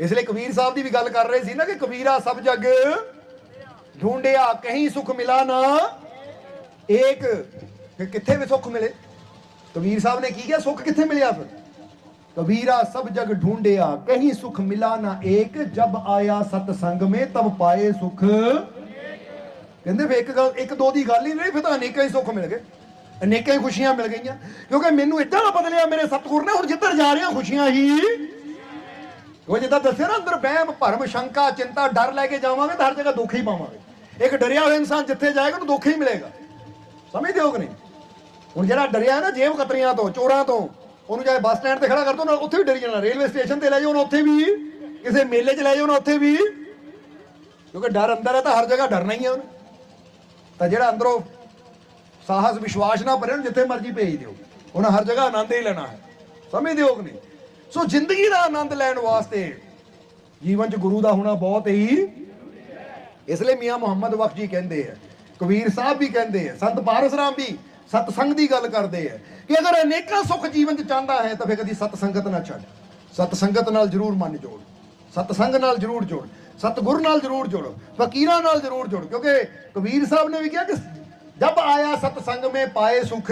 ਇਸ ਲਈ ਕਬੀਰ ਸਾਹਿਬ ਦੀ ਵੀ ਗੱਲ ਕਰ ਰਹੇ ਸੀ ਨਾ ਕਿ ਕਬੀਰਾ ਸਭ ਜਗ ਢੂੰਡਿਆ, ਕਹੀਂ ਸੁਖ ਮਿਲਾ ਨਾ। ਏਕ ਫਿਰ ਕਿੱਥੇ ਵੀ ਸੁੱਖ ਮਿਲੇ। ਕਬੀਰ ਸਾਹਿਬ ਨੇ ਕੀ ਕਿਹਾ? ਸੁੱਖ ਕਿੱਥੇ ਮਿਲਿਆ ਫਿਰ? ਕਬੀਰਾ ਸਭ ਜਗ ਢੂੰਡਿਆ, ਕਹੀਂ ਸੁਖ ਮਿਲਾ ਨਾ। ਏਕ, ਜਬ ਆਇਆ ਸਤ ਸੰਗ ਮੇ, ਤਬ ਪਾਏ ਸੁਖ। ਕਹਿੰਦੇ ਫੇ ਇੱਕ ਗੱਲ, ਇੱਕ ਦੋ ਦੀ ਗੱਲ ਹੀ ਨਹੀਂ, ਫਿਰ ਤਾਂ ਅਨੇਕਾਂ ਹੀ ਸੁੱਖ ਮਿਲ ਗਏ। ਅਨੇਕਾਂ ਹੀ ਖੁਸ਼ੀਆਂ ਮਿਲ ਗਈਆਂ। ਕਿਉਂਕਿ ਮੈਨੂੰ ਇਦਾਂ ਦਾ ਬਦਲਿਆ ਮੇਰੇ ਸਤਿਗੁਰ ਨੇ ਹੁਣ ਜਿੱਧਰ ਜਾ ਰਹੀਆਂ ਖੁਸ਼ੀਆਂ ਹੀ ਉਹ ਜਿੱਦਾਂ ਦੱਸਿਆ ਨਾ ਅੰਦਰ ਵਹਿਮ, ਭਰਮ, ਸ਼ੰਕਾ, ਚਿੰਤਾ, ਡਰ ਲੈ ਕੇ ਜਾਵਾਂਗੇ ਤਾਂ ਹਰ ਜਗ੍ਹਾ ਦੁੱਖ ਹੀ ਪਾਵਾਂਗੇ। ਇੱਕ ਡਰਿਆ ਹੋਇਆ ਇਨਸਾਨ ਜਿੱਥੇ ਜਾਏਗਾ ਉਹਨੂੰ ਦੁੱਖ ਹੀ ਮਿਲੇਗਾ। ਸਮਝਦੇ ਹੋ ਕਿ ਨਹੀਂ? ਹੁਣ ਜਿਹੜਾ ਡਰਿਆ ਨਾ ਜੇਬ ਕਤਰੀਆਂ ਤੋਂ, ਚੋਰਾਂ ਤੋਂ, ਉਹਨੂੰ ਚਾਹੇ ਬੱਸ ਸਟੈਂਡ ਤੇ ਖੜਾ ਕਰ ਦੋ ਨਾ ਉੱਥੇ ਵੀ ਡਰੀ ਜਾਣਾ, ਰੇਲਵੇ ਸਟੇਸ਼ਨ ਤੇ ਲੈ ਜਾਓ ਨਾ ਉੱਥੇ ਵੀ, ਕਿਸੇ ਮੇਲੇ 'ਚ ਲੈ ਜਾਓ ਨਾ ਉੱਥੇ ਵੀ। ਕਿਉਂਕਿ ਡਰ ਅੰਦਰ ਹੈ ਤਾਂ ਹਰ ਜਗ੍ਹਾ ਡਰਨਾ ਹੀ ਹੈ ਉਹਨੂੰ। ਤਾਂ ਜਿਹੜਾ ਅੰਦਰੋਂ ਸਾਹਸ, ਵਿਸ਼ਵਾਸ ਨਾ ਭਰੇ ਜਿੱਥੇ ਮਰਜ਼ੀ ਭੇਜ ਦਿਓ। ਉਹਨਾਂ ਹਰ ਜਗ੍ਹਾ ਆਨੰਦ ਹੀ ਲੈਣਾ ਹੈ। ਸਮਝਦੇ ਹੋ ਕਿ ਨਹੀਂ? ਸੋ ਜ਼ਿੰਦਗੀ ਦਾ ਆਨੰਦ ਲੈਣ ਵਾਸਤੇ ਜੀਵਨ 'ਚ ਗੁਰੂ ਦਾ ਹੋਣਾ ਬਹੁਤ ਹੀ ਇਸ ਲਈ ਮੀਆਂ ਮੁਹੰਮਦ ਬਖਸ਼ ਜੀ ਕਹਿੰਦੇ ਆ, ਕਬੀਰ ਸਾਹਿਬ ਵੀ ਕਹਿੰਦੇ ਆ, ਸੰਤ ਪਾਰਸ ਰਾਮ ਵੀ ਸਤਸੰਗ ਦੀ ਗੱਲ ਕਰਦੇ ਆ ਕਿ ਅਗਰ ਅਨੇਕਾਂ ਸੁੱਖ ਜੀਵਨ 'ਚ ਚਾਹੁੰਦਾ ਹੈ ਤਾਂ ਫਿਰ ਕਦੀ ਸਤਸੰਗਤ ਨਾ ਛੱਡ। ਸਤਸੰਗਤ ਨਾਲ ਜ਼ਰੂਰ ਮਨ ਜੋੜ। ਸਤਸੰਗ ਨਾਲ ਜ਼ਰੂਰ ਜੋੜ। ਸਤਗੁਰ ਨਾਲ ਜ਼ਰੂਰ ਜੋੜ। ਫਕੀਰਾਂ ਨਾਲ ਜ਼ਰੂਰ ਜੋੜ। ਕਿਉਂਕਿ ਕਬੀਰ ਸਾਹਿਬ ਨੇ ਵੀ ਕਿਹਾ ਕਿ ਜਬ ਆਇਆ ਸਤਸੰਗ ਮੇ ਪਾਏ ਸੁਖ,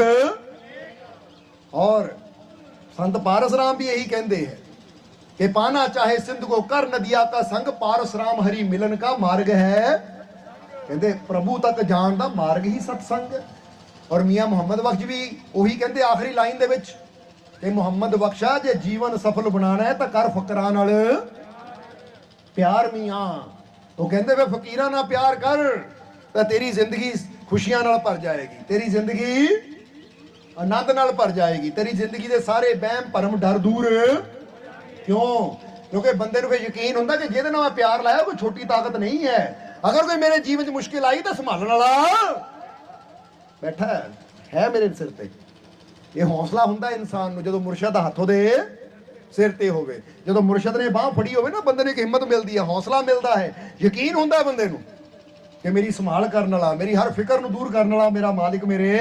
ਔਰ संत पारस राम भी यही कहते हैं कि पाना चाहे सिंध को कर नदिया का संग पारस राम हरि मिलन का मार्ग है ਕਹਿੰਦੇ ਪ੍ਰਭੂ ਤੱਕ ਜਾਣ ਦਾ ਮਾਰਗ ਹੀ ਸਤਸੰਗ ਹੈ ਔਰ ਮੀਆਂ ਮੁਹੰਮਦ ਬਖਸ਼ ਵੀ ਉਹੀ ਕਹਿੰਦੇ ਆਖਰੀ ਲਾਈਨ ਦੇ ਵਿੱਚ ਕਿ ਮੁਹੰਮਦ ਬਖਸ਼ਾ ਜੇ ਜੀਵਨ ਸਫਲ ਬਣਾਉਣਾ ਹੈ ਤਾਂ ਕਰ ਫਕਰਾਂ ਨਾਲ ਪਿਆਰ ਮੀਆਂ ਉਹ ਕਹਿੰਦੇ ਵੇ ਫਕੀਰਾਂ ਨਾਲ ਪਿਆਰ ਕਰ ਤਾਂ ਤੇਰੀ ਜ਼ਿੰਦਗੀ ਖੁਸ਼ੀਆਂ ਨਾਲ ਭਰ ਜਾਏਗੀ ਤੇਰੀ ਜ਼ਿੰਦਗੀ ਆਨੰਦ ਨਾਲ ਭਰ ਜਾਏਗੀ। ਤੇਰੀ ਜ਼ਿੰਦਗੀ ਦੇ ਸਾਰੇ ਵਹਿਮ ਭਰਮ ਡਰ ਦੂਰ। ਕਿਉਂ? ਕਿਉਂਕਿ ਬੰਦੇ ਨੂੰ ਫਿਰ ਯਕੀਨ ਹੁੰਦਾ ਕਿ ਜਿਹਦੇ ਨਾਲ ਮੈਂ ਪਿਆਰ ਲਾਇਆ ਕੋਈ ਛੋਟੀ ਤਾਕਤ ਨਹੀਂ ਹੈ। ਅਗਰ ਕੋਈ ਮੇਰੇ ਜੀਵਨ 'ਚ ਮੁਸ਼ਕਿਲ ਆਈ ਤਾਂ ਸੰਭਾਲਣ ਵਾਲਾ ਬੈਠਾ ਹੈ, ਮੇਰੇ ਸਿਰ ਤੇ। ਇਹ ਹੌਸਲਾ ਹੁੰਦਾ ਇਨਸਾਨ ਨੂੰ ਜਦੋਂ ਮੁਰਸ਼ਦ ਦਾ ਹੱਥ ਉਹਦੇ ਸਿਰ ਤੇ ਹੋਵੇ। ਜਦੋਂ ਮੁਰਸ਼ਦ ਨੇ ਬਾਹ ਫੜੀ ਹੋਵੇ ਨਾ ਬੰਦੇ ਨੂੰ ਇੱਕ ਹਿੰਮਤ ਮਿਲਦੀ ਹੈ ਹੌਸਲਾ ਮਿਲਦਾ ਹੈ। ਯਕੀਨ ਹੁੰਦਾ ਬੰਦੇ ਨੂੰ ਕਿ ਮੇਰੀ ਸੰਭਾਲ ਕਰਨ ਵਾਲਾ ਮੇਰੀ ਹਰ ਫਿਕਰ ਨੂੰ ਦੂਰ ਕਰਨ ਵਾਲਾ ਮੇਰਾ ਮਾਲਿਕ ਮੇਰੇ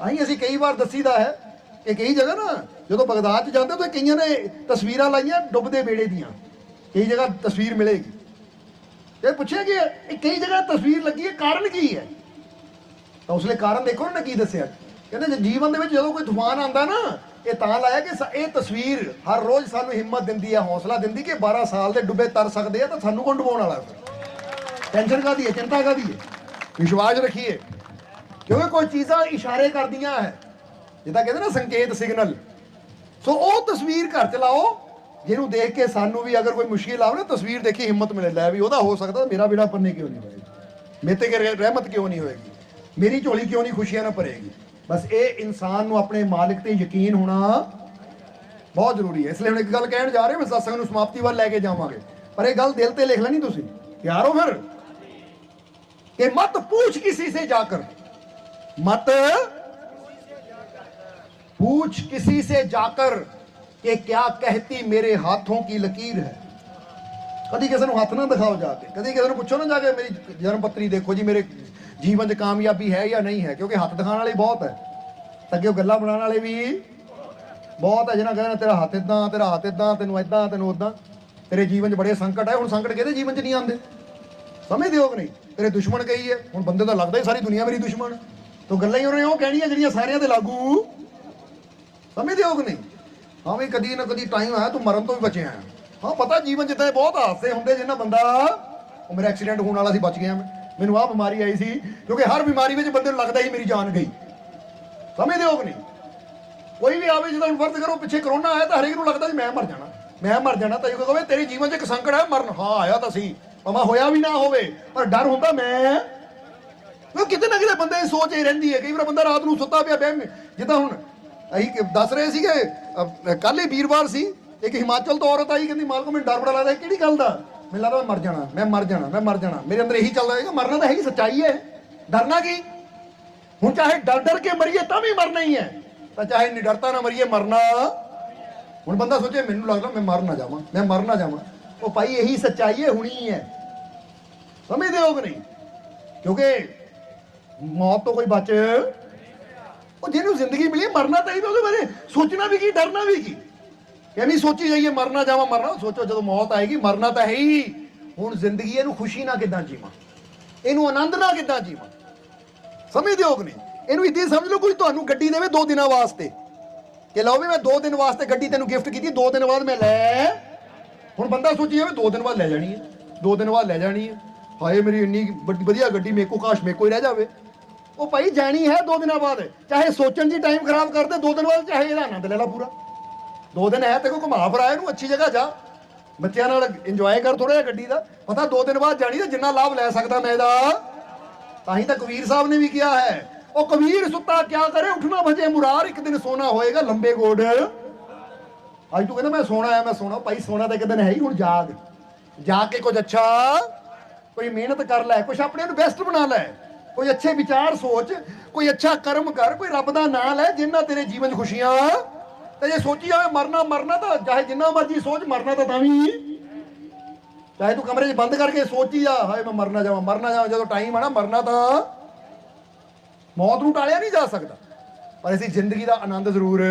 ਆਹੀਂ ਅਸੀਂ ਕਈ ਵਾਰ ਦੱਸੀਦਾ ਹੈ ਕਿ ਕਈ ਜਗ੍ਹਾ ਨਾ ਜਦੋਂ ਬਗਦਾਦ ਚ ਜਾਂਦੇ ਤਾਂ ਕਈਆਂ ਨੇ ਤਸਵੀਰਾਂ ਲਾਈਆਂ ਡੁੱਬਦੇ ਵੇੜੇ ਦੀਆਂ। ਕਈ ਜਗ੍ਹਾ ਤਸਵੀਰ ਮਿਲੇਗੀ। ਤੇ ਪੁੱਛਿਆ ਕਿ ਇਹ ਕਈ ਜਗ੍ਹਾ ਤਸਵੀਰ ਲੱਗੀ ਹੈ, ਕਾਰਨ ਕੀ ਹੈ? ਤਾਂ ਉਸਲੇ ਕਾਰਨ ਦੇਖੋ ਨਾ ਕੀ ਦੱਸਿਆ? ਕਹਿੰਦੇ ਜੀਵਨ ਦੇ ਵਿੱਚ ਜਦੋਂ ਕੋਈ ਤੂਫਾਨ ਆਂਦਾ ਨਾ, ਇਹ ਤਾਂ ਲਾਇਆ ਕਿ ਇਹ ਤਸਵੀਰ ਹਰ ਰੋਜ਼ ਸਾਨੂੰ ਹਿੰਮਤ ਦਿੰਦੀ ਹੈ, ਹੌਸਲਾ ਦਿੰਦੀ ਕਿ 12 ਸਾਲ ਦੇ ਡੁੱਬੇ ਤਰ ਸਕਦੇ ਆ ਤਾਂ ਸਾਨੂੰ ਕੌਣ ਡੁਬਾਉਣ ਵਾਲਾ ਟੈਨਸ਼ਨ ਕਾਦੀ ਹੈ? ਚਿੰਤਾ ਕਾਦੀ ਹੈ? ਵਿਸ਼ਵਾਸ ਰੱਖੀਏ। ਕਿਉਂਕਿ ਕੋਈ ਚੀਜ਼ਾਂ ਇਸ਼ਾਰੇ ਕਰਦੀਆਂ ਹੈ। ਜਿੱਦਾਂ ਕਹਿੰਦੇ ਨਾ ਸੰਕੇਤ ਸਿਗਨਲ। ਸੋ ਉਹ ਤਸਵੀਰ ਘਰ ਚ ਲਾਓ, ਜਿਹਨੂੰ ਦੇਖ ਕੇ ਸਾਨੂੰ ਵੀ ਅਗਰ ਕੋਈ ਮੁਸ਼ਕਿਲ ਆਵੇ ਨਾ, ਤਸਵੀਰ ਦੇਖੀ ਹਿੰਮਤ ਮਿਲੇ, ਲੈ ਵੀ ਉਹਦਾ ਹੋ ਸਕਦਾ, ਮੇਰਾ ਬੇੜਾ ਪੰਨੇ ਕਿਉਂ ਨਹੀਂ ਹੋਏਗਾ? ਮੇਤੇ ਕੇ ਰਹਿਮਤ ਕਿਉਂ ਨਹੀਂ ਹੋਏਗੀ? ਮੇਰੀ ਝੋਲੀ ਕਿਉਂ ਨਹੀਂ ਖੁਸ਼ੀਆਂ ਨਾਲ ਭਰੇਗੀ? ਬਸ ਇਹ ਇਨਸਾਨ ਨੂੰ ਆਪਣੇ ਮਾਲਕ ਤੇ ਯਕੀਨ ਹੋਣਾ ਬਹੁਤ ਜ਼ਰੂਰੀ ਹੈ। ਇਸ ਲਈ ਹੁਣ ਇੱਕ ਗੱਲ ਕਹਿਣ ਜਾ ਰਹੇ ਮੈਂ ਸਤਸੰਗ ਨੂੰ ਸਮਾਪਤੀ ਵੱਲ ਲੈ ਕੇ ਜਾਵਾਂਗੇ। ਪਰ ਇਹ ਗੱਲ ਦਿਲ ਤੇ ਲਿਖ ਲੈਣੀ ਤੁਸੀਂ। ਤਿਆਰ ਹੋ ਫਿਰ ਕਿ ਮਤ ਪੁੱਛ ਕਿਸੇ ਸੇ ਜਾ ਕਰ। मत पूछ किसी से जाकर कि क्या कहती मेरे हाथों की लकीर है ਕਦੀ ਕਿਸੇ ਨੂੰ ਹੱਥ ਨਾ ਦਿਖਾਓ ਜਾ ਕੇ ਕਦੀ ਕਿਸੇ ਨੂੰ ਪੁੱਛੋ ਨਾ ਜਾ ਕੇ ਮੇਰੀ ਜਨਮ ਪੱਤਰੀ ਦੇਖੋ ਜੀ ਮੇਰੇ ਜੀਵਨ 'ਚ ਕਾਮਯਾਬੀ ਹੈ ਜਾਂ ਨਹੀਂ ਹੈ ਕਿਉਂਕਿ ਹੱਥ ਦਿਖਾਉਣ ਵਾਲੇ ਬਹੁਤ ਹੈ ਅੱਗੇ ਉਹ ਗੱਲਾਂ ਬਣਾਉਣ ਵਾਲੇ ਵੀ ਬਹੁਤ ਹੈ ਜਿਹਨਾਂ ਕਹਿੰਦੇ ਤੇਰਾ ਹੱਥ ਇਦਾਂ ਤੇਰਾ ਹੱਥ ਇਦਾਂ ਤੈਨੂੰ ਇਦਾਂ ਤੈਨੂੰ ਉਦਾਂ ਤੇਰੇ ਜੀਵਨ 'ਚ ਬੜੇ ਸੰਕਟ ਹੈ ਹੁਣ ਸੰਕਟ ਕਿਹਦੇ ਜੀਵਨ 'ਚ ਨਹੀਂ ਆਉਂਦੇ ਸਮਝਦੇ ਹੋ ਕਿ ਨਹੀਂ ਤੇਰੇ ਦੁਸ਼ਮਣ ਕਈ ਹੈ ਹੁਣ ਬੰਦੇ ਦਾ ਲੱਗਦਾ ਹੀ ਸਾਰੀ ਦੁਨੀਆ ਮੇਰੀ ਦੁਸ਼ਮਣ ਹੈ। ਤੋ ਗੱਲਾਂ ਹੀ ਉਹਨੇ ਉਹ ਕਹਿਣੀਆਂ ਜਿਹੜੀਆਂ ਸਾਰਿਆਂ ਤੇ ਲਾਗੂ। ਸਮਝਦੇ ਹੋ ਕਿ ਨਹੀਂ? ਹਾਂ ਵੀ ਕਦੀ ਨਾ ਕਦੀ ਟਾਈਮ ਆਇਆ ਤੂੰ ਮਰਨ ਤੋਂ ਵੀ ਬਚਿਆ ਹਾਂ। ਪਤਾ ਜੀਵਨ ਜਿੱਦਾਂ ਬਹੁਤ ਹਾਦਸੇ ਹੁੰਦੇ ਜਿੰਨਾ ਬੰਦਾ, ਉਹ ਮੇਰਾ ਐਕਸੀਡੈਂਟ ਹੋਣ ਵਾਲਾ ਸੀ, ਬਚ ਗਿਆ ਮੈਨੂੰ ਆਹ ਬਿਮਾਰੀ ਆਈ ਸੀ, ਕਿਉਂਕਿ ਹਰ ਬਿਮਾਰੀ ਵਿੱਚ ਬੰਦੇ ਨੂੰ ਲੱਗਦਾ ਹੀ ਮੇਰੀ ਜਾਨ ਗਈ। ਸਮਝਦੇ ਹੋ ਕਿ ਨਹੀਂ? ਕੋਈ ਵੀ ਆਵੇ ਜਦੋਂ ਫਰਜ਼ ਕਰੋ, ਪਿੱਛੇ ਕਰੋਨਾ ਆਇਆ ਤਾਂ ਹਰੇਕ ਨੂੰ ਲੱਗਦਾ ਜੀ ਮੈਂ ਮਰ ਜਾਣਾ। ਮੈਂ ਮਰ ਜਾਣਾ ਤਾਂ ਇਹ ਕਹੋਗੇ ਤੇਰੇ ਜੀਵਨ 'ਚ ਇੱਕ ਸੰਕਟ ਹੈ, ਮਰਨ। ਹਾਂ, ਆਇਆ ਤਾਂ ਸੀ। ਭਾਵੇਂ ਹੋਇਆ ਵੀ ਨਾ ਹੋਵੇ, ਪਰ ਡਰ ਹੁੰਦਾ ਮੈਂ। ਉਹ ਕਿਤੇ ਨਾ ਕਿਤੇ ਬੰਦੇ ਦੀ ਸੋਚ ਹੀ ਰਹਿੰਦੀ ਹੈ। ਕਈ ਵਾਰ ਬੰਦਾ ਰਾਤ ਨੂੰ ਸੁੱਤਾ ਪਿਆ ਬਹਿਮ ਜਿੱਦਾਂ ਹੁਣ ਅਸੀਂ ਕਿ- ਦੱਸ ਰਹੇ ਸੀਗੇ ਕੱਲ ਹੀ ਵੀਰਵਾਰ ਸੀ, ਇੱਕ ਹਿਮਾਚਲ ਤੋਂ ਔਰਤ ਆਈ, ਕਹਿੰਦੀ, ਮਾਲਕੋ, ਮੈਨੂੰ ਡਰ ਬੜਾ ਲੱਗਦਾ, ਇਹ ਕਿਹੜੀ ਗੱਲ ਦਾ? ਮੈਨੂੰ ਲੱਗਦਾ ਮੈਂ ਮਰ ਜਾਣਾ, ਮੈਂ ਮਰ ਜਾਣਾ, ਮੈਂ ਮਰ ਜਾਣਾ। ਮੇਰੇ ਅੰਦਰ ਇਹੀ ਚੱਲਦਾ ਹੈਗਾ ਮਰਨਾ ਤਾਂ ਹੈਗੀ, ਸੱਚਾਈ ਹੈ। ਡਰਨਾ ਕੀ? ਹੁਣ ਚਾਹੇ ਡਰ ਡਰ ਕੇ ਮਰੀਏ, ਤਾਂ ਵੀ ਮਰਨਾ ਹੀ ਹੈ। ਤਾਂ ਚਾਹੇ ਨਿਡਰਤਾ ਨਾਲ ਮਰੀਏ, ਮਰਨਾ। ਹੁਣ ਬੰਦਾ ਸੋਚੇ, ਮੈਨੂੰ ਲੱਗਦਾ ਮੈਂ ਮਰ ਨਾ ਜਾਵਾਂ, ਮੈਂ ਮਰ ਨਾ ਜਾਵਾਂ। ਉਹ ਭਾਈ, ਇਹੀ ਸੱਚਾਈ ਹੈ, ਹੁਣੀ ਹੈ। ਸਮਝਦੇ ਹੋ ਕਿ ਨਹੀਂ? ਕਿਉਂਕਿ ਮੌਤ ਤੋਂ ਕੋਈ ਬਚ। ਉਹ ਜਿਹਨੂੰ ਜ਼ਿੰਦਗੀ ਮਿਲੀ, ਮਰਨਾ ਤਾਂ ਹੀ ਉਹਦੇ ਬਾਰੇ। ਸੋਚਣਾ ਵੀ ਕੀ, ਡਰਨਾ ਵੀ ਕੀ? ਐਵੇਂ ਸੋਚੀ ਜਾਈਏ, ਮਰਨਾ ਜਾਵਾਂ, ਮਰਨਾ। ਸੋਚੋ, ਜਦੋਂ ਮੌਤ ਆਏਗੀ, ਮਰਨਾ ਤਾਂ ਹੈ ਹੀ। ਹੁਣ ਜ਼ਿੰਦਗੀ ਇਹਨੂੰ ਖੁਸ਼ੀ ਨਾਲ ਕਿੱਦਾਂ ਜੀਵਾਂ? ਇਹਨੂੰ ਆਨੰਦ ਨਾਲ ਕਿੱਦਾਂ ਜੀਵਾਂ? ਸਮਝਦੇ ਹੋ ਕਿ ਨਹੀਂ? ਇਹਨੂੰ ਇਦਾਂ ਸਮਝ ਲਓ, ਕੋਈ ਤੁਹਾਨੂੰ ਗੱਡੀ ਦੇਵੇ 2 ਦਿਨਾਂ ਵਾਸਤੇ। ਕਿ ਲਓ ਵੀ ਮੈਂ 2 ਦਿਨ ਵਾਸਤੇ ਗੱਡੀ ਤੈਨੂੰ ਗਿਫਟ ਕੀਤੀ 2 ਦਿਨ ਬਾਅਦ ਮੈਂ ਲੈ। ਹੁਣ ਬੰਦਾ ਸੋਚੀ ਜਾਵੇ 2 ਦਿਨ ਬਾਅਦ ਲੈ ਜਾਣੀ ਹੈ। 2 ਦਿਨ ਬਾਅਦ ਲੈ ਜਾਣੀ ਹੈ। ਹਾਏ, ਮੇਰੀ ਇੰਨੀ ਵੱਡੀ- ਵਧੀਆ ਗੱਡੀ ਮੇਰੇ ਕੋ ਕਾਸ਼ ਮੇਰੇ ਕੋ ਹੀ ਰਹਿ ਜਾਵੇ। ਉਹ ਭਾਈ ਜਾਣੀ ਹੈ ਦੋ ਦਿਨਾਂ ਬਾਅਦ। ਚਾਹੇ ਸੋਚਣ ਦੀ ਟਾਈਮ ਖਰਾਬ ਕਰ ਦੇ 2 ਦਿਨ ਬਾਅਦ ਚਾਹੇ ਇਹਦਾ ਆਨੰਦ ਲੈ ਲਾ ਪੂਰਾ। ਦੋ ਦਿਨ ਹੈ ਤੇ ਕੋ ਘੁਮਾ ਫਰਾ ਇਹਨੂੰ ਅੱਛੀ ਜਗ੍ਹਾ ਜਾ। ਬੱਚਿਆਂ ਨਾਲ ਇੰਜੋਏ ਕਰ ਥੋੜਾ ਜਿਹਾ ਗੱਡੀ ਦਾ। ਪਤਾ ਦੋ ਦਿਨ ਬਾਅਦ ਜਾਣੀ ਤੇ ਜਿੰਨਾ ਲਾਭ ਲੈ ਸਕਦਾ ਮੈਂ ਇਹਦਾ। ਤਾਂ ਹੀ ਤਾਂ ਕਬੀਰ ਸਾਹਿਬ ਨੇ ਵੀ ਕਿਹਾ ਹੈ। ਉਹ ਕਬੀਰ ਸੁੱਤਾ ਕਿਆ ਕਰੇ, ਉੱਠਣਾ ਭਜੇ ਮੁਰਾਰ, ਇੱਕ ਦਿਨ ਸੋਨਾ ਹੋਏਗਾ ਲੰਬੇ ਗੋਡ। ਅੱਜ ਤੂੰ ਕਹਿੰਦਾ ਮੈਂ ਸੋਣਾ ਆ ਮੈਂ ਸੋਣਾ ਭਾਈ ਸੋਣਾ ਤਾਂ ਇੱਕ ਦਿਨ ਹੈ ਹੀ, ਹੁਣ ਜਾਗ। ਜਾ ਕੇ ਕੁਝ ਅੱਛਾ, ਕੋਈ ਮਿਹਨਤ ਕਰ ਲੈ, ਕੁਝ ਆਪਣੇ ਨੂੰ ਬੈਸਟ ਬਣਾ ਲੈ। ਕੋਈ ਅੱਛੇ ਵਿਚਾਰ ਸੋਚ, ਕੋਈ ਅੱਛਾ ਕਰਮ ਕਰ, ਕੋਈ ਰੱਬ ਦਾ ਨਾਮ ਲੈ, ਜਿੰਨਾ ਤੇਰੇ ਜੀਵਨ 'ਚ ਖੁਸ਼ੀਆਂ। ਤੇ ਜੇ ਸੋਚੀ ਜਾਵੇ ਮਰਨਾ ਮਰਨਾ ਤਾਂ ਚਾਹੇ ਜਿੰਨਾ ਮਰਜ਼ੀ ਸੋਚ, ਮਰਨਾ ਤਾਂ ਤਾਂ ਵੀ। ਚਾਹੇ ਤੂੰ ਕਮਰੇ 'ਚ ਬੰਦ ਕਰਕੇ ਸੋਚੀ ਆ ਹਾਏ ਮੈਂ ਮਰਨਾ ਜਾਵਾਂ ਮਰਨਾ ਜਾਵਾਂ, ਜਦੋਂ ਟਾਈਮ ਆਣਾ ਮਰਨਾ ਤਾਂ ਮੌਤ ਨੂੰ ਟਾਲਿਆ ਨਹੀਂ ਜਾ ਸਕਦਾ। ਪਰ ਅਸੀਂ ਜ਼ਿੰਦਗੀ ਦਾ ਆਨੰਦ ਜ਼ਰੂਰ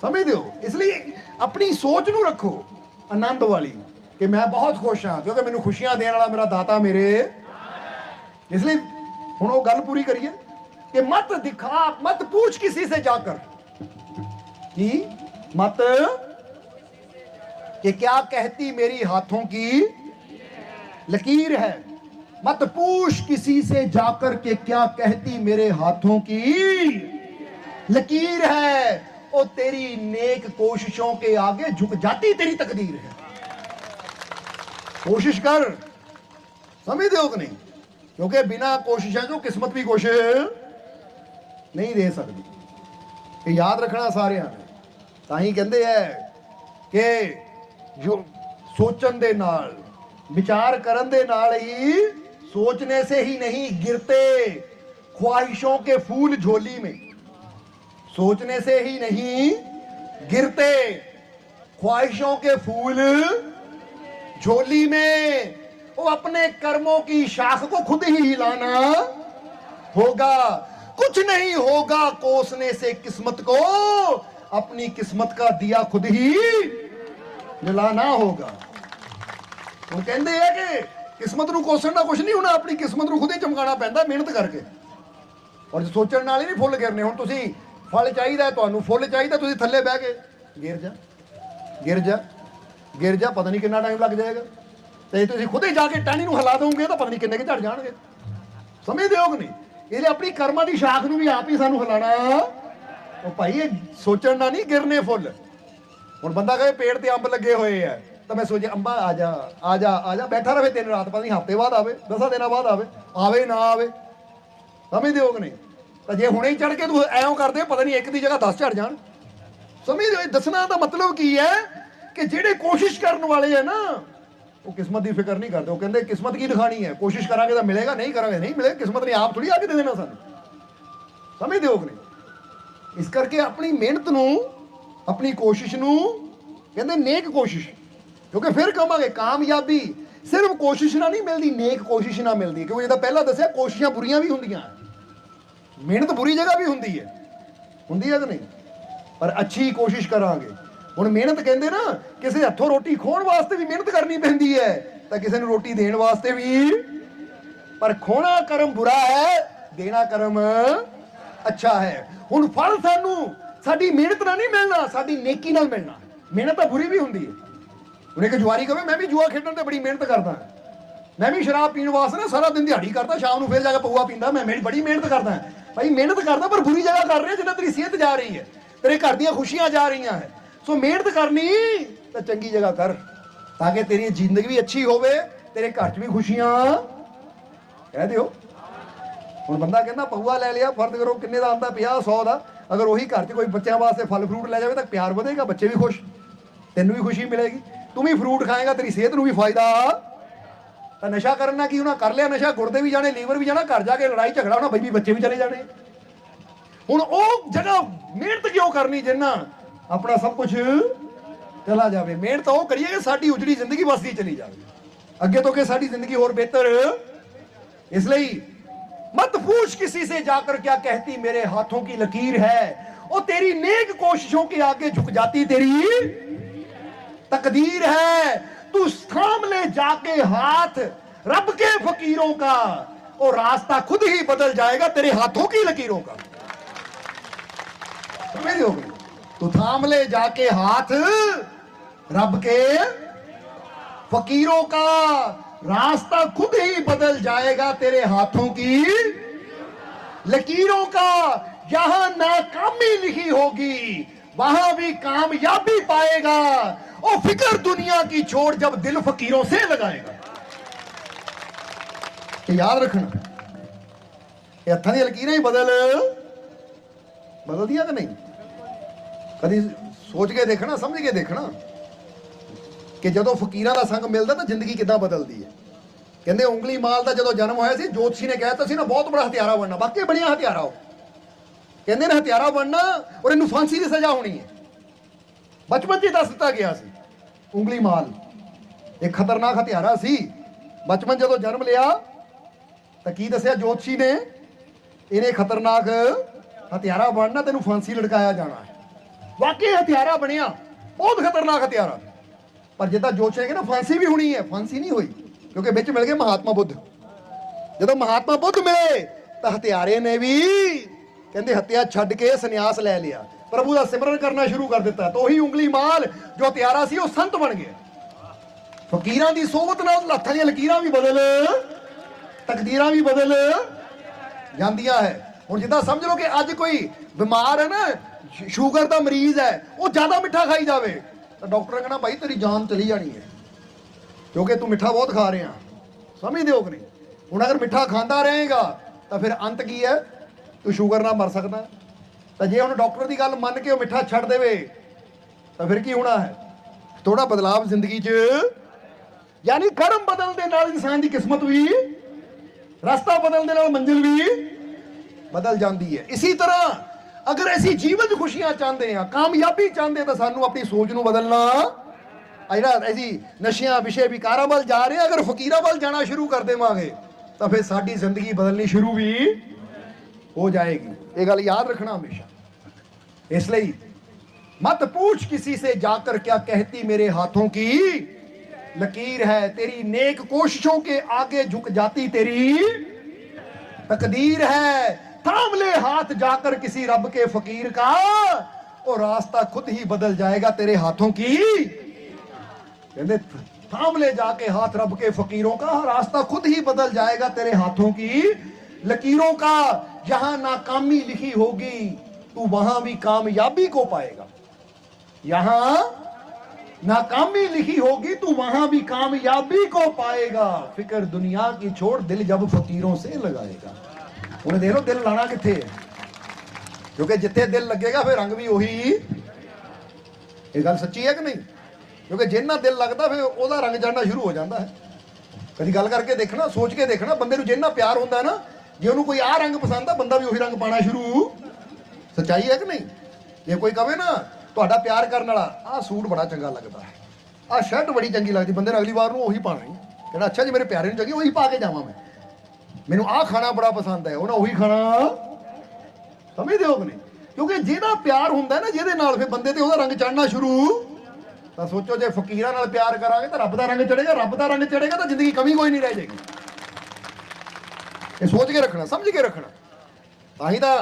ਸਮਝਦੇ ਹੋ। ਇਸ ਲਈ ਆਪਣੀ ਸੋਚ ਨੂੰ ਰੱਖੋ ਆਨੰਦ ਵਾਲੀ, ਕਿ ਮੈਂ ਬਹੁਤ ਖੁਸ਼ ਹਾਂ, ਕਿਉਂਕਿ ਮੈਨੂੰ ਖੁਸ਼ੀਆਂ ਦੇਣ ਵਾਲਾ ਮੇਰਾ ਦਾਤਾ ਮੇਰੇ ਇਸ ਲਈ ਹੁਣ ਉਹ ਗੱਲ ਪੂਰੀ ਕਰੀਏ ਕਿ ਮਤ ਦਿਖਾ ਮਤ पूछ किसी से जाकर कि मत कि क्या कहती मेरी हाथों की लकीर है मत पूछ किसी से जाकर के क्या कहती मेरे हाथों की लकीर है ओ तेरी नेक कोशिशों के आगे झुक जाती तेरी तकदीर है कोशिश कर समझते हो कि नहीं क्योंकि बिना कोशिशों जो किस्मत भी कुछ ਨਹੀਂ ਦੇ ਸਕਦੀ ਇਹ ਯਾਦ ਰੱਖਣਾ ਸਾਰਿਆਂ ਨੇ ਤਾਂ ਹੀ ਕਹਿੰਦੇ ਐ ਕਿ ਜੋ ਸੋਚਣ ਦੇ ਨਾਲ ਵਿਚਾਰ ਕਰਨ ਦੇ ਨਾਲ ਹੀ सोचने से ही नहीं गिरते ख्वाहिशों के फूल झोली में सोचने से ही नहीं गिरते ख्वाहिशों के फूल झोली में वो अपने कर्मों की शाख को खुद ही हिलाना होगा कुछ नहीं होगा कोसने से किस्मत को अपनी किस्मत का दिया खुद ही जलाना होगा ਉਹ ਕਹਿੰਦੇ ਆ ਕਿ ਕਿਸਮਤ ਨੂੰ ਕੋਸਣ ਦਾ ਕੁਝ ਨਹੀਂ ਹੋਣਾ ਆਪਣੀ ਕਿਸਮਤ ਨੂੰ ਖੁਦ ਹੀ ਚਮਕਾਉਣਾ ਪੈਂਦਾ ਮਿਹਨਤ ਕਰਕੇ ਔਰ ਜੇ ਸੋਚਣ ਨਾਲ ਹੀ ਨਹੀਂ ਫੁੱਲ ਗਿਰਨੇ ਹੁਣ ਤੁਸੀਂ ਫਲ ਚਾਹੀਦਾ ਹੈ ਤੁਹਾਨੂੰ ਫੁੱਲ ਚਾਹੀਦਾ ਤੁਸੀਂ ਥੱਲੇ ਬਹਿ ਕੇ ਗਿਰ ਜਾ ਗਿਰ ਜਾ ਗਿਰ ਜਾ ਪਤਾ ਨਹੀਂ ਕਿੰਨਾ ਟਾਈਮ ਲੱਗ ਜਾਏਗਾ ਤੇ ਤੁਸੀਂ ਖੁਦ ਹੀ ਜਾ ਕੇ ਟਾਹਣੀ ਨੂੰ ਹਿਲਾ ਦੋਗੇ ਤਾਂ ਪਤਾ ਨਹੀਂ ਕਿੰਨੇ ਕਿ ਝੜ ਜਾਣਗੇ। ਸਮਝਦੇ ਹੋ ਕਿ ਨਹੀਂ? ਇਹਦੇ ਆਪਣੀ ਕਰਮਾਂ ਦੀ ਸ਼ਾਖ ਨੂੰ ਵੀ ਆਪ ਹੀ ਸਾਨੂੰ ਹਿਲਾਣਾ ਉਹ ਭਾਈ, ਇਹ ਸੋਚਣ ਨਾਲ ਨਹੀਂ ਗਿਰਨੇ ਫੁੱਲ। ਹੁਣ ਬੰਦਾ ਕਹੇ ਪੇੜ ਤੇ ਅੰਬ ਲੱਗੇ ਹੋਏ ਆ, ਤਾਂ ਮੈਂ ਸੋਚਿਆ, ਅੰਬਾ, ਆ ਜਾ ਆ ਜਾ ਆ ਜਾ, ਬੈਠਾ ਰਵੇ ਦਿਨ ਰਾਤ, ਪਤਾ ਨਹੀਂ ਹਫ਼ਤੇ ਬਾਅਦ ਆਵੇ, ਦਸਾਂ ਦਿਨਾਂ ਬਾਅਦ ਆਵੇ ਆਵੇ ਨਾ ਆਵੇ। ਸਮਝਦੇ ਹੋ ਕਿ ਨਹੀਂ? ਤਾਂ ਜੇ ਹੁਣੇ ਹੀ ਚੜ ਕੇ ਤੂੰ ਐਂ ਕਰਦੇ, ਪਤਾ ਨਹੀਂ ਇੱਕ ਦੀ ਜਗ੍ਹਾ 10 ਝੜ ਜਾਣ। ਸਮਝਦੇ ਹੋ ਦੱਸਣਾ ਦਾ ਮਤਲਬ ਕੀ ਹੈ ਕਿ ਜਿਹੜੇ ਕੋਸ਼ਿਸ਼ ਕਰਨ ਵਾਲੇ ਆ ਨਾ ਉਹ ਕਿਸਮਤ ਦੀ ਫਿਕਰ ਨਹੀਂ ਕਰਦੇ, ਉਹ ਕਹਿੰਦੇ ਕਿਸਮਤ ਕੀ ਦਿਖਾਣੀ ਹੈ? ਕੋਸ਼ਿਸ਼ ਕਰਾਂਗੇ ਤਾਂ ਮਿਲੇਗਾ, ਨਹੀਂ ਕਰਾਂਗੇ, ਨਹੀਂ ਮਿਲੇਗਾ ਕਿਸਮਤ ਨੇ ਆਪ ਥੋੜੀ ਆ ਕੇ ਦੇ ਦੇਣਾ ਸਾਨੂੰ। ਸਮਝਦੇ ਹੋ ਕਿ ਨਹੀਂ ਇਸ ਕਰਕੇ ਆਪਣੀ ਮਿਹਨਤ ਨੂੰ, ਆਪਣੀ ਕੋਸ਼ਿਸ਼ ਨੂੰ ਕਹਿੰਦੇ ਨੇਕ ਕੋਸ਼ਿਸ਼। ਕਿਉਂਕਿ ਫਿਰ ਕਹਾਂਗੇ ਕਾਮਯਾਬੀ। ਸਿਰਫ ਕੋਸ਼ਿਸ਼ ਨਾਲ ਨਹੀਂ ਮਿਲਦੀ, ਨੇਕ ਕੋਸ਼ਿਸ਼ ਨਾਲ ਮਿਲਦੀ ਕਿਉਂਕਿ ਜਿਹਦਾ ਪਹਿਲਾਂ ਦੱਸਿਆ, ਕੋਸ਼ਿਸ਼ਾਂ ਬੁਰੀਆਂ ਵੀ ਹੁੰਦੀਆਂ। ਮਿਹਨਤ ਬੁਰੀ ਜਗ੍ਹਾ ਵੀ ਹੁੰਦੀ ਹੈ। ਹੁੰਦੀ ਹੈ ਕਿ ਨਹੀਂ? ਪਰ ਅੱਛੀ ਕੋਸ਼ਿਸ਼ ਕਰਾਂਗੇ। ਹੁਣ ਮਿਹਨਤ ਕਹਿੰਦੇ ਨਾ, ਕਿਸੇ ਹੱਥੋਂ ਰੋਟੀ ਖੋਣ ਵਾਸਤੇ ਵੀ ਮਿਹਨਤ ਕਰਨੀ ਪੈਂਦੀ ਹੈ, ਤਾਂ ਕਿਸੇ ਨੂੰ ਰੋਟੀ ਦੇਣ ਵਾਸਤੇ ਵੀ। ਪਰ ਖੋਣਾ ਕਰਮ ਬੁਰਾ ਹੈ, ਦੇਣਾ ਕਰਮ ਅੱਛਾ ਹੈ। ਹੁਣ ਫਲ ਸਾਨੂੰ, ਸਾਡੀ ਮਿਹਨਤ ਨਾਲ ਨਹੀਂ ਮਿਲਣਾ, ਸਾਡੀ ਨੇਕੀ ਨਾਲ ਮਿਲਣਾ। ਮਿਹਨਤ ਤਾਂ ਬੁਰੀ ਵੀ ਹੁੰਦੀ ਹੈ। ਹੁਣ ਇੱਕ ਜੁਆਰੀ ਕਵੇ ਮੈਂ ਵੀ ਜੂਆ ਖੇਡਣ ਤੇ ਬੜੀ ਮਿਹਨਤ ਕਰਦਾ। ਮੈਂ ਵੀ ਸ਼ਰਾਬ ਪੀਣ ਵਾਸਤੇ ਨਾ ਸਾਰਾ ਦਿਨ ਦਿਹਾੜੀ ਕਰਦਾ, ਸ਼ਾਮ ਨੂੰ ਫੇਰ ਜਾ ਕੇ ਪਊਆ ਪੀਂਦਾ, ਮੈਂ ਮੇਰੀ ਬੜੀ ਮਿਹਨਤ ਕਰਦਾ। ਭਾਈ, ਮਿਹਨਤ ਕਰਦਾ, ਪਰ ਬੁਰੀ ਜਗ੍ਹਾ ਕਰ ਰਿਹਾ, ਜਿੱਦਾਂ ਤੇਰੀ ਸਿਹਤ ਜਾ ਰਹੀ ਹੈ, ਤੇਰੇ ਘਰ ਦੀਆਂ ਖੁਸ਼ੀਆਂ ਜਾ ਰਹੀਆਂ ਹੈ। ਸੋ ਮਿਹਨਤ ਕਰਨੀ ਤਾਂ ਚੰਗੀ ਜਗ੍ਹਾ ਕਰ, ਤਾਂ ਕਿ ਤੇਰੀ ਜ਼ਿੰਦਗੀ ਵੀ ਅੱਛੀ ਹੋਵੇ, ਤੇਰੇ ਘਰ 'ਚ ਵੀ ਖੁਸ਼ੀਆਂ। ਕਹਿ ਦਿਓ। ਹੁਣ ਬੰਦਾ ਕਹਿੰਦਾ, ਪਊਆ ਲੈ ਲਿਆ ਫਰਦ ਕਰੋ ਕਿੰਨੇ ਦਾ ਆਂਦਾ 50 100 ਦਾ। ਅਗਰ ਉਹੀ ਘਰ 'ਚ ਕੋਈ ਬੱਚਿਆਂ ਵਾਸਤੇ ਫਲ ਫਰੂਟ ਲੈ ਜਾਵੇ ਤਾਂ ਪਿਆਰ ਵਧੇਗਾ, ਬੱਚੇ ਵੀ ਖੁਸ਼। ਤੈਨੂੰ ਵੀ ਖੁਸ਼ੀ ਮਿਲੇਗੀ। ਤੂੰ ਵੀ ਫਰੂਟ ਖਾਏਗਾ, ਤੇਰੀ ਸਿਹਤ ਨੂੰ ਵੀ ਫਾਇਦਾ। ਤਾਂ ਨਸ਼ਾ ਕਰਨ ਨਾਲ ਕੀ ਉਹਨਾਂ ਕਰ ਲਿਆ ਨਸ਼ਾ ਗੁਰਦੇ ਵੀ ਜਾਣੇ, ਲੀਵਰ ਵੀ ਜਾਣਾ, ਘਰ ਜਾ ਕੇ ਲੜਾਈ, ਝਗੜਾ ਹੋਣਾ, ਬਈ ਬੱਚੇ ਵੀ ਚਲੇ ਜਾਣੇ। ਹੁਣ ਉਹ ਜਗ੍ਹਾ ਮਿਹਨਤ ਕਿਉਂ ਕਰਨੀ ਜਿੰਨਾ ਆਪਣਾ ਸਭ ਕੁਝ ਚਲਾ ਜਾਵੇ ਮਿਹਨਤ ਉਹ ਕਰੀਏ ਕਿ ਸਾਡੀ ਉਜੜੀ ਜ਼ਿੰਦਗੀ ਵਸਦੀ ਚਲੀ ਜਾਵੇ ਅੱਗੇ ਤੋਂ ਕਿ ਸਾਡੀ ਜ਼ਿੰਦਗੀ ਹੋਰ ਬਿਹਤਰ ਇਸ ਲਈ मत पूछ किसी से जाकर क्या कहती मेरे हाथों की लकीर है वो तेरी नेक कोशिशों के आगे झुक जाती तेरी तकदीर है तू थाम ले जाके हाथ रब के फकीरों का और रास्ता खुद ही बदल जाएगा तेरे हाथों की लकीरों का समझ रहे हो गए? तू थाम ले जाके हाथ रब के फकीरों का रास्ता खुद ही बदल जाएगा तेरे हाथों की लकीरों का यहां नाकामी लिखी होगी वहां भी कामयाबी पाएगा और फिक्र दुनिया की छोड़ जब दिल फकीरों से लगाएगा ਇਹ ਯਾਦ ਰੱਖਣਾ ਇਹ ਹੱਥਾਂ ਦੀਆਂ ਲਕੀਰਾਂ ਹੀ ਬਦਲ ਬਦਲਦੀਆਂ ਕਿ ਨਹੀਂ ਕਦੀ ਸੋਚ ਕੇ ਦੇਖਣਾ, ਸਮਝ ਕੇ ਦੇਖਣਾ ਕਿ ਜਦੋਂ ਫਕੀਰਾਂ ਦਾ ਸੰਗ ਮਿਲਦਾ ਤਾਂ ਜ਼ਿੰਦਗੀ ਕਿੱਦਾਂ ਬਦਲਦੀ ਹੈ। ਕਹਿੰਦੇ ਉਂਗਲੀ ਮਾਲ ਦਾ ਜਦੋਂ ਜਨਮ ਹੋਇਆ ਸੀ, ਜੋਤਸ਼ੀ ਨੇ ਕਹਿਤਾ ਸੀ ਨਾ, ਬਹੁਤ ਬੜਾ ਹਥਿਆਰਾ ਬਣਨਾ ਵਾਕਈ ਬਣਿਆ ਹਥਿਆਰਾ ਉਹ। ਕਹਿੰਦੇ ਨੇ ਹਥਿਆਰਾ ਬਣਨਾ ਔਰ ਇਹਨੂੰ ਫਾਂਸੀ ਦੀ ਸਜ਼ਾ ਹੋਣੀ ਹੈ। ਬਚਪਨ 'ਚ ਹੀ ਦੱਸ ਦਿੱਤਾ ਗਿਆ ਸੀ, ਉਂਗਲੀ ਮਾਲ। ਇਹ ਖਤਰਨਾਕ ਹਥਿਆਰਾ ਸੀ। ਬਚਪਨ ਜਦੋਂ ਜਨਮ ਲਿਆ, ਤਾਂ ਕੀ ਦੱਸਿਆ ਜੋਤਸ਼ੀ ਨੇ? ਇਹਨੇ ਖਤਰਨਾਕ ਹਥਿਆਰਾ ਬਣਨਾ, ਤੈਨੂੰ ਫਾਂਸੀ ਲੜਕਾਇਆ ਜਾਣਾ ਹੈ। ਵਾਕਈ ਹਥਿਆਰਾ ਬਣਿਆ। ਬਹੁਤ ਖਤਰਨਾਕ ਹਥਿਆਰਾ। ਪਰ ਜਿੱਦਾਂ ਜੋਤਸ਼ੀ ਨੇ ਕਿਹਾ ਨਾ ਫਾਂਸੀ ਵੀ ਹੋਣੀ ਹੈ। ਫਾਂਸੀ ਨਹੀਂ ਹੋਈ, ਕਿਉਂਕਿ ਵਿੱਚ ਮਿਲ ਗਏ ਮਹਾਤਮਾ ਬੁੱਧ। ਜਦੋਂ ਮਹਾਤਮਾ ਬੁੱਧ ਮਿਲੇ, ਤਾਂ ਹਥਿਆਰੇ ਨੇ ਵੀ ਕਹਿੰਦੇ ਹੱਤਿਆ ਛੱਡ ਕੇ ਸੰਨਿਆਸ ਲੈ ਲਿਆ। ਪ੍ਰਭੂ ਦਾ ਸਿਮਰਨ ਕਰਨਾ ਸ਼ੁਰੂ ਕਰ ਦਿੱਤਾ। ਤਾਂ ਉਹੀ ਉਂਗਲੀ ਮਾਲ, ਜੋ ਹਥਿਆਰਾ ਸੀ, ਉਹ ਸੰਤ ਬਣ ਗਿਆ। ਫਕੀਰਾਂ ਦੀ ਸੋਬਤ ਨਾਲ ਲੱਥਾਂ ਦੀਆਂ ਲਕੀਰਾਂ ਵੀ ਬਦਲ, ਤਕਦੀਰਾਂ ਵੀ ਬਦਲ ਜਾਂਦੀਆਂ ਹੈ। ਹੁਣ ਜਿੱਦਾਂ ਸਮਝ ਲਓ ਕਿ ਅੱਜ ਕੋਈ ਬਿਮਾਰ ਹੈ ਨਾ ਸ਼ੂਗਰ ਦਾ ਮਰੀਜ਼ ਹੈ, ਉਹ ਜ਼ਿਆਦਾ ਮਿੱਠਾ ਖਾਈ ਜਾਵੇ। ਤਾਂ ਡਾਕਟਰ ਨੇ ਕਹਿਣਾ ਭਾਈ ਤੇਰੀ ਜਾਨ ਚਲੀ ਜਾਣੀ ਹੈ, ਕਿਉਂਕਿ ਤੂੰ ਮਿੱਠਾ ਬਹੁਤ ਖਾ ਰਿਹਾ। ਸਮਝਦੇ ਹੋ ਕਿ ਨਹੀਂ? ਹੁਣ ਅਗਰ ਮਿੱਠਾ ਖਾਂਦਾ ਰਹੇਗਾ, ਤਾਂ ਫਿਰ ਅੰਤ ਕੀ ਹੈ? ਤੂੰ ਸ਼ੂਗਰ ਨਾਲ ਮਰ ਸਕਦਾ। ਤਾਂ ਜੇ ਹੁਣ ਡਾਕਟਰ ਦੀ ਗੱਲ ਮੰਨ ਕੇ ਉਹ ਮਿੱਠਾ ਛੱਡ ਦੇਵੇ, ਤਾਂ ਫਿਰ ਕੀ ਹੋਣਾ ਹੈ? ਥੋੜਾ ਬਦਲਾਵ ਜ਼ਿੰਦਗੀ 'ਚ, ਯਾਨੀ ਕਰਮ ਬਦਲ ਦੇ ਨਾਲ ਇਨਸਾਨ ਦੀ ਕਿਸਮਤ ਵੀ, ਰਸਤਾ ਬਦਲਣ ਦੇ ਨਾਲ ਮੰਜ਼ਿਲ ਵੀ ਬਦਲ ਜਾਂਦੀ ਹੈ। ਇਸੇ ਤਰ੍ਹਾਂ ਅਗਰ ਅਸੀਂ ਜੀਵਨ 'ਚ ਖੁਸ਼ੀਆਂ ਚਾਹੁੰਦੇ ਹਾਂ ਕਾਮਯਾਬੀ ਚਾਹੁੰਦੇ ਤਾਂ ਸਾਨੂੰ ਆਪਣੀ ਸੋਚ ਨੂੰ ਬਦਲਣਾ ਆ ਜਿਹੜਾ ਅਸੀਂ ਨਸ਼ਿਆਂ ਵਿਸ਼ੇ ਵਿਕਾਰਾਂ ਵੱਲ ਜਾ ਰਹੇ ਹਾਂ ਅਗਰ ਫਕੀਰਾਂ ਵੱਲ ਜਾਣਾ ਸ਼ੁਰੂ ਕਰ ਦੇਵਾਂਗੇ ਤਾਂ ਫਿਰ ਸਾਡੀ ਜ਼ਿੰਦਗੀ ਬਦਲਣੀ ਸ਼ੁਰੂ ਵੀ ਹੋ ਜਾਏਗੀ ਇਹ ਗੱਲ ਯਾਦ ਰੱਖਣਾ ਹਮੇਸ਼ਾ ਇਸ ਲਈ मत पूछ किसी से जाकर क्या कहती मेरे हाथों की लकीर है तेरी नेक कोशिशों के आगे झुक जाती तेरी तकदीर है थाम ले हाथ जाकर किसी रब के फकीर का, और रास्ता खुद ही बदल जाएगा तेरे हाथों की। कहते थाम ले जाके हाथ रब के फकीरों का, रास्ता खुद ही बदल जाएगा तेरे हाथों की। लकीरों का, जहाँ नाकामी लिखी होगी, तू वहाँ भी कामयाबी को पाएगा। यहाँ नाकामी लिखी होगी, तू वहाँ भी कामयाबी को पाएगा। फ़िक्र दुनिया की छोड़, दिल जब फकीरों से लगाएगा। ਹੁਣ ਦੇਖ ਲਓ ਦਿਲ ਲਾਣਾ ਕਿੱਥੇ ਹੈ? ਕਿਉਂਕਿ ਜਿੱਥੇ ਦਿਲ ਲੱਗੇਗਾ ਫਿਰ ਰੰਗ ਵੀ ਉਹੀ ਇਹ ਗੱਲ ਸੱਚੀ ਹੈ ਕਿ ਨਹੀਂ? ਕਿਉਂਕਿ ਜਿੰਨਾ ਦਿਲ ਲੱਗਦਾ ਫਿਰ ਉਹਦਾ ਰੰਗ ਚੜਨਾ ਸ਼ੁਰੂ ਹੋ ਜਾਂਦਾ ਹੈ। ਕਦੀ ਗੱਲ ਕਰਕੇ ਦੇਖਣਾ, ਸੋਚ ਕੇ ਦੇਖਣਾ, ਬੰਦੇ ਨੂੰ ਜਿੰਨਾ ਪਿਆਰ ਹੁੰਦਾ ਨਾ, ਜੇ ਉਹਨੂੰ ਕੋਈ ਆਹ ਰੰਗ ਪਸੰਦ ਆ, ਬੰਦਾ ਵੀ ਉਹੀ ਰੰਗ ਪਾਣਾ ਸ਼ੁਰੂ। ਸੱਚਾਈ ਹੈ ਕਿ ਨਹੀਂ? ਜੇ ਕੋਈ ਕਵੇ ਨਾ, ਤੁਹਾਡਾ ਪਿਆਰ ਕਰਨ ਵਾਲਾ, ਆਹ ਸੂਟ ਬੜਾ ਚੰਗਾ ਲੱਗਦਾ ਹੈ। ਆਹ ਸ਼ਰਟ ਬੜੀ ਚੰਗੀ ਲੱਗਦੀ, ਬੰਦੇ ਨੇ ਅਗਲੀ ਵਾਰ ਨੂੰ ਉਹੀ ਪਾਣਾ ਹੈ। ਕਹਿੰਦਾ ਅੱਛਾ ਜੀ ਮੇਰੇ ਪਿਆਰੇ ਨੂੰ ਚੰਗੀ, ਉਹੀ ਪਾ ਕੇ ਜਾਵਾਂ ਮੈਂ। ਮੈਨੂੰ ਆਹ ਖਾਣਾ ਬੜਾ ਪਸੰਦ ਹੈ, ਉਹਨਾਂ ਉਹੀ ਖਾਣਾ। ਸਮਝਦੇ ਹੋ ਕਿ ਨਹੀਂ? ਕਿਉਂਕਿ ਜਿਹਦਾ ਪਿਆਰ ਹੁੰਦਾ ਨਾ, ਜਿਹਦੇ ਨਾਲ ਫਿਰ ਬੰਦੇ ਤੇ ਉਹਦਾ ਰੰਗ ਚੜਨਾ ਸ਼ੁਰੂ, ਤਾਂ ਸੋਚੋ ਜੇ ਫਕੀਰਾਂ ਨਾਲ ਪਿਆਰ ਕਰਾਂਗੇ ਤਾਂ ਰੱਬ ਦਾ ਰੰਗ ਚੜੇਗਾ ਰੱਬ ਦਾ ਰੰਗ ਚੜੇਗਾ ਤਾਂ ਜ਼ਿੰਦਗੀ ਕਮੀ ਕੋਈ ਨਹੀਂ ਰਹਿ ਜਾਏਗੀ। ਇਹ ਸੋਚ ਕੇ ਰੱਖਣਾ, ਸਮਝ ਕੇ ਰੱਖਣਾ। ਤਾਂ ਹੀ ਤਾਂ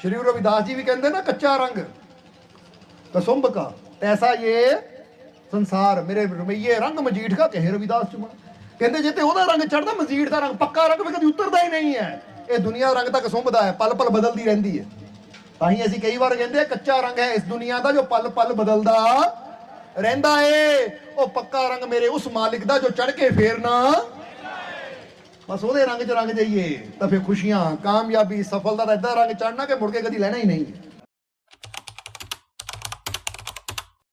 ਸ਼੍ਰੀ ਗੁਰੂ ਰਵਿਦਾਸ ਜੀ ਵੀ ਕਹਿੰਦੇ ਨਾ ਕੱਚਾ ਰੰਗ ਕਸੁੰਭ ਕਾ ਐਸਾ ਇਹ ਸੰਸਾਰ, ਮੇਰੇ ਰਮਈਏ ਰੰਗ ਮਜੀਠ ਕਾ, ਕਹੇ ਰਵਿਦਾਸ ਚੁਮਾ ਕਹਿੰਦੇ ਜੇ ਤੇ ਉਹਦਾ ਰੰਗ ਚੜਦਾ ਮਜੀਠ ਦਾ ਰੰਗ, ਪੱਕਾ ਰੰਗ ਵੀ ਕਦੀ ਉਤਰਦਾ ਹੀ ਨਹੀਂ ਹੈ। ਇਹ ਦੁਨੀਆ ਰੰਗ ਤੱਕ ਕਸੁੰਭ ਹੈ ਪਲ ਪਲ ਬਦਲਦੀ ਰਹਿੰਦੀ ਹੈ। ਤਾਂ ਹੀ ਅਸੀਂ ਕਈ ਵਾਰ ਕਹਿੰਦੇ ਕੱਚਾ ਰੰਗ ਹੈ ਇਸ ਦੁਨੀਆ ਦਾ ਜੋ ਪਲ ਪਲ ਬਦਲਦਾ ਰਹਿੰਦਾ ਏ। ਉਹ ਪੱਕਾ ਰੰਗ ਮੇਰੇ ਉਸ ਮਾਲਿਕ ਦਾ ਜੋ ਚੜ ਕੇ ਫੇਰਨਾ ਬਸ ਉਹਦੇ ਰੰਗ 'ਚ ਰੰਗ ਜਾਈਏ, ਤਾਂ ਫਿਰ ਖੁਸ਼ੀਆਂ, ਕਾਮਯਾਬੀ, ਸਫਲਤਾ ਦਾ ਇਦਾਂ ਰੰਗ ਚੜਨਾ ਕਿ ਮੁੜ ਕੇ ਕਦੀ ਲੈਣਾ ਹੀ ਨਹੀਂ।